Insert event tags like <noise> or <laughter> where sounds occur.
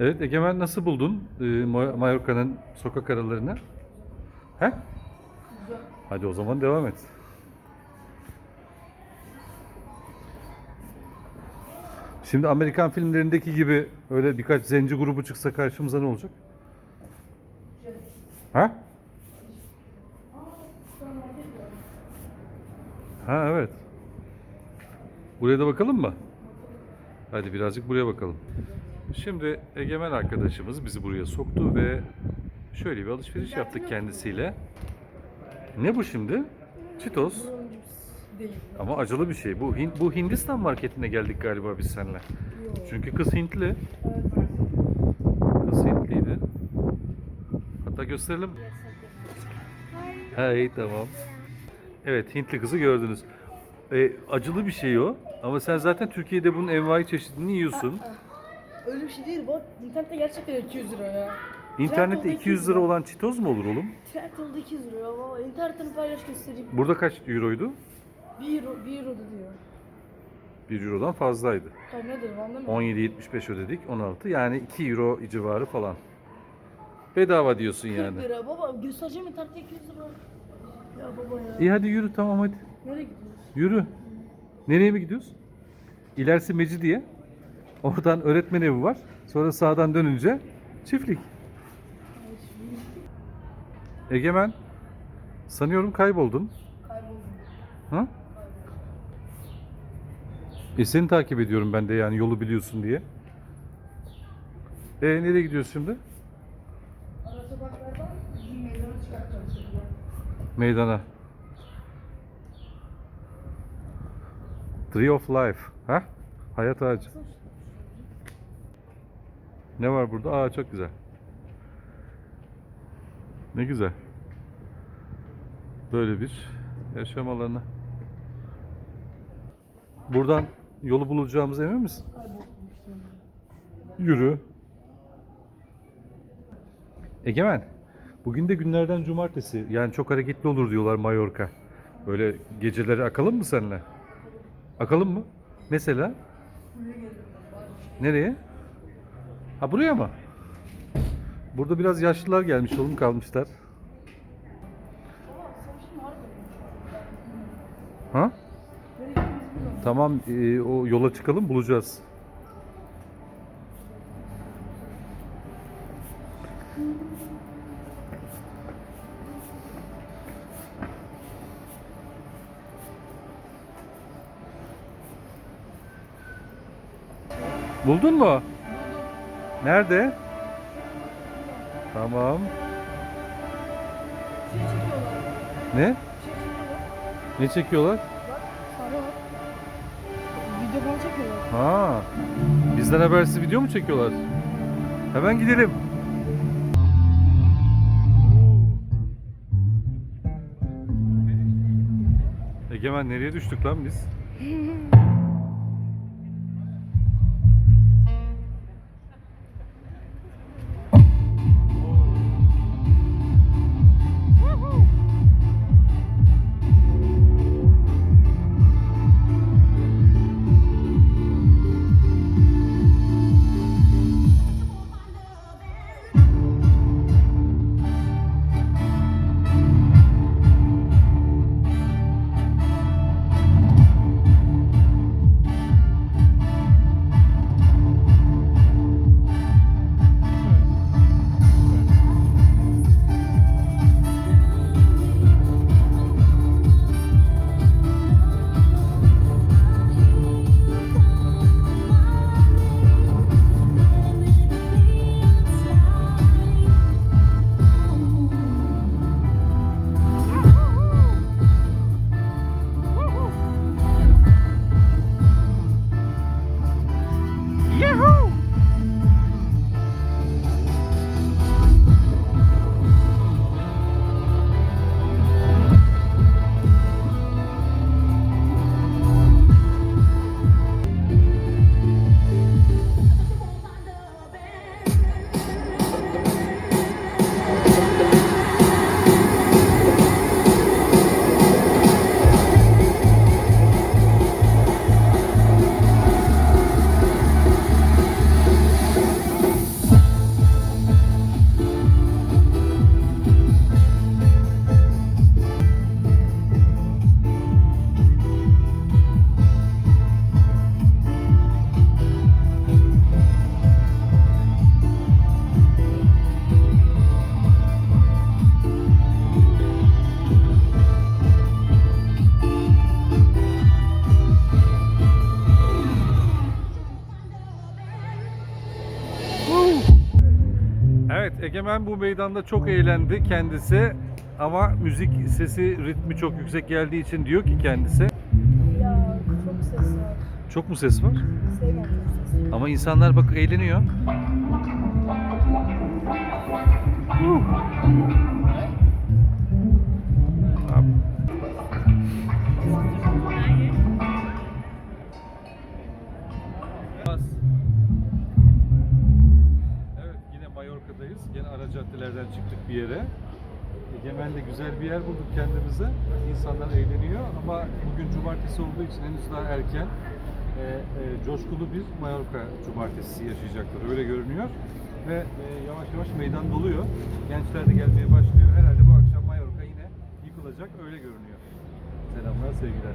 Evet Egemen nasıl buldun e, Ma- Mallorca'nın sokak aralarını? He? Hadi o zaman devam et. Şimdi Amerikan filmlerindeki gibi öyle birkaç zenci grubu çıksa karşımıza ne olacak? Ha? Ha evet. Buraya da bakalım mı? Hadi birazcık buraya bakalım. Şimdi Egemen arkadaşımız bizi buraya soktu ve şöyle bir alışveriş yaptık kendisiyle. Ne bu şimdi? Çitos. Değil. Ama acılı bir şey. Bu bu Hindistan marketine geldik galiba biz seninle. Çünkü kız Hintli. Kız Hintliydi. Hatta gösterelim. Hey tamam. Evet Hintli kızı gördünüz. E, acılı bir şey o. Ama sen zaten Türkiye'de bunun envai çeşidini yiyorsun. Öyle bir şey değil bu. İnternette gerçekten 200 lira ya. İnternette Trendyol'da 200 lira olan çitoz mu olur oğlum? Trendyol'da 200 lira baba. İnternetten paylaş göstereyim. Burada kaç euroydu? 1 euro, 1 euro diyor. 1 eurodan fazlaydı. Tamam ne dedim anlamıyorum. 17.75 ödedik 16 yani 2 euro civarı falan. Bedava diyorsun 40 yani. lira baba göstereceğim internette 200 lira. Ya baba ya. İyi hadi yürü tamam hadi. Nereye gidiyoruz? Yürü. Nereye mi gidiyoruz? İlerisi Mecidiye. Oradan öğretmen evi var. Sonra sağdan dönünce çiftlik. Egemen. Sanıyorum kayboldun. Kayboldum. Ha? E seni takip ediyorum ben de yani yolu biliyorsun diye. E nereye gidiyoruz şimdi? Meydana çıkartacağım. Meydana. Tree of Life. Ha? Hayat ağacı. Ne var burada? Aa çok güzel. Ne güzel. Böyle bir yaşam alanı. Buradan yolu bulacağımız emin misin? Yürü. Egemen, bugün de günlerden cumartesi. Yani çok hareketli olur diyorlar Mallorca. Böyle geceleri akalım mı seninle? Akalım mı? Mesela? Nereye? Ha buraya mı? Burada biraz yaşlılar gelmiş oğlum kalmışlar. Ha? Tamam e, o yola çıkalım bulacağız. Buldun mu? Nerede? Tamam. Şey çekiyorlar. Ne? Şey çekiyorlar. Ne çekiyorlar? Bak. Video falan çekiyorlar. Ha. Bizden habersiz video mu çekiyorlar? Hemen gidelim. Egemen nereye düştük lan biz? <laughs> Evet Egemen bu meydanda çok eğlendi kendisi ama müzik sesi ritmi çok yüksek geldiği için diyor ki kendisi Ya çok ses var. çok mu ses var? Sevmem çok ses. Ama insanlar bak eğleniyor. Abi. Ara caddelerden çıktık bir yere. Egemen'de güzel bir yer bulduk kendimize. İnsanlar eğleniyor ama bugün cumartesi olduğu için henüz daha erken. Ee, e, coşkulu bir Mallorca cumartesi yaşayacaklar öyle görünüyor. Ve e, yavaş yavaş meydan doluyor. Gençler de gelmeye başlıyor. Herhalde bu akşam Mallorca yine yıkılacak öyle görünüyor. Selamlar sevgiler.